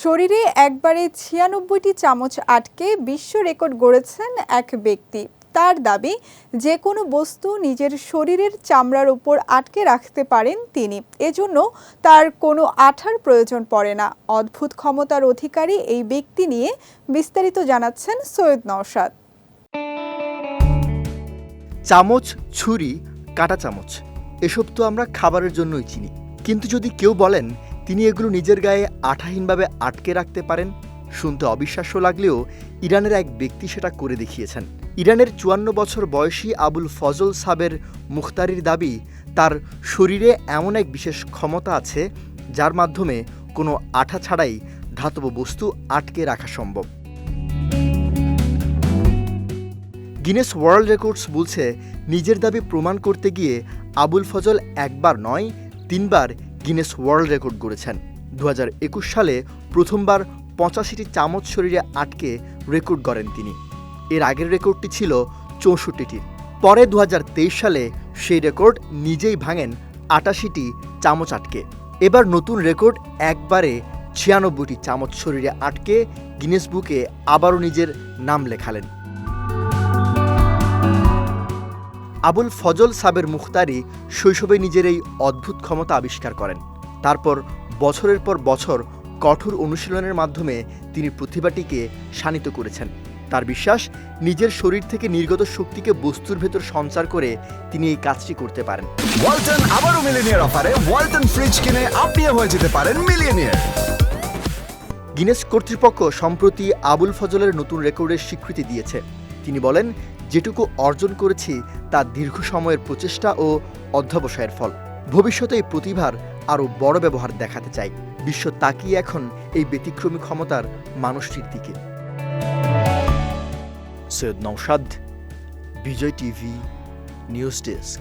শরীরে একবারে ছিয়ানব্বইটি চামচ আটকে বিশ্ব রেকর্ড গড়েছেন এক ব্যক্তি। তার দাবি যে কোনো বস্তু নিজের শরীরের চামড়ার উপর আটকে রাখতে পারেন তিনি। এজন্য তার কোনো আঠার প্রয়োজন পড়ে না। অদ্ভুত ক্ষমতার অধিকারী এই ব্যক্তি নিয়ে বিস্তারিত জানাচ্ছেন সৈয়দ নওশাদ। চামচ, ছুরি, কাঁটা চামচ, এসব তো আমরা খাবারের জন্যই চিনি। কিন্তু যদি কেউ বলেন তিনি এগুলো নিজের গায়ে আঠাহীনভাবে আটকে রাখতে পারেন। শুনতে অবিশ্বাস্য লাগলেও ইরানের এক ব্যক্তি সেটা করে দেখিয়েছেন। ইরানের চুয়ান্ন বছর বয়সী আবুল ফজল সাবের মুখতারির দাবি, তার শরীরে এমন এক বিশেষ ক্ষমতা আছে, যার মাধ্যমে কোনো আঠা ছাড়াই ধাতব বস্তু আটকে রাখা সম্ভব। গিনেস ওয়ার্ল্ড রেকর্ডস বলছে, নিজের দাবি প্রমাণ করতে গিয়ে আবুল ফজল একবার নয়, তিনবার গিনেস ওয়ার্ল্ড রেকর্ড গড়েছেন। দু হাজার একুশ সালে প্রথমবার পঁচাশিটি চামচ শরীরে আটকে রেকর্ড গড়েন তিনি। এর আগের রেকর্ডটি ছিল চৌষট্টিটির পরে দু হাজার তেইশ সালে সেই রেকর্ড নিজেই ভাঙেন আটাশিটি চামচ আটকে। এবার নতুন রেকর্ড একবারে ছিয়ানব্বইটি চামচ শরীরে আটকে গিনেস বুকে আবারও নিজের নাম লেখালেন। আবুল ফজল সাবের মুখতারি শৈশবে নিজের এই অদ্ভুত ক্ষমতা আবিষ্কার করেন। তারপর বছরের পর বছর কঠোর অনুশীলনের মাধ্যমে তিনি প্রতিভাটিকে শানিত করেছেন। তার বিশ্বাস নিজের শরীর থেকে নির্গত শক্তিকে বস্তুর ভেতর সঞ্চার করে তিনি এই কাজটি করতে পারেন। ওয়ালটন আবারও মিলিনিয়ার অফারে ওয়ালটন ফ্রিজ কিনে আপনিও হয়ে যেতে পারেন মিলিয়নিয়ার। গিনেস কর্তৃপক্ষ সম্প্রতি আবুল ফজলের নতুন রেকর্ডের স্বীকৃতি দিয়েছে। তিনি বলেন যেটুকু অর্জন করেছি তা দীর্ঘ সময়ের প্রচেষ্টা ও অধ্যবসায়ের ফল। ভবিষ্যতে এই প্রতিভার আরও বড় ব্যবহার দেখাতে চাই। বিশ্ব তাকিয়ে এখন এই ব্যতিক্রমী ক্ষমতার মানুষটির দিকে। Syed Naushad Bijoy TV, news desk.